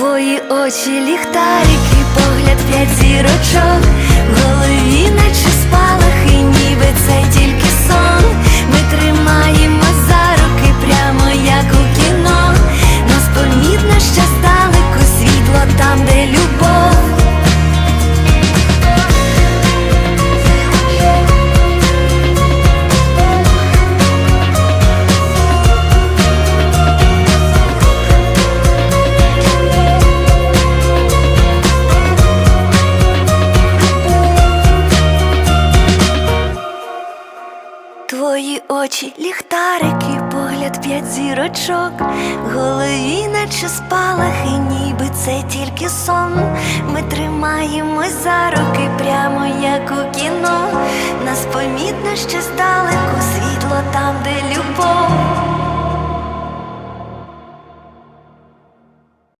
Твої очі ліхтарики, погляд п'ять зірочок, Твої очі, ліхтарики, погляд п'ять зірочок, в голові наче спалахи, ніби це тільки сон. Ми тримаємось за руки, прямо як у кіно. Нас помітно ще здалеку світло там.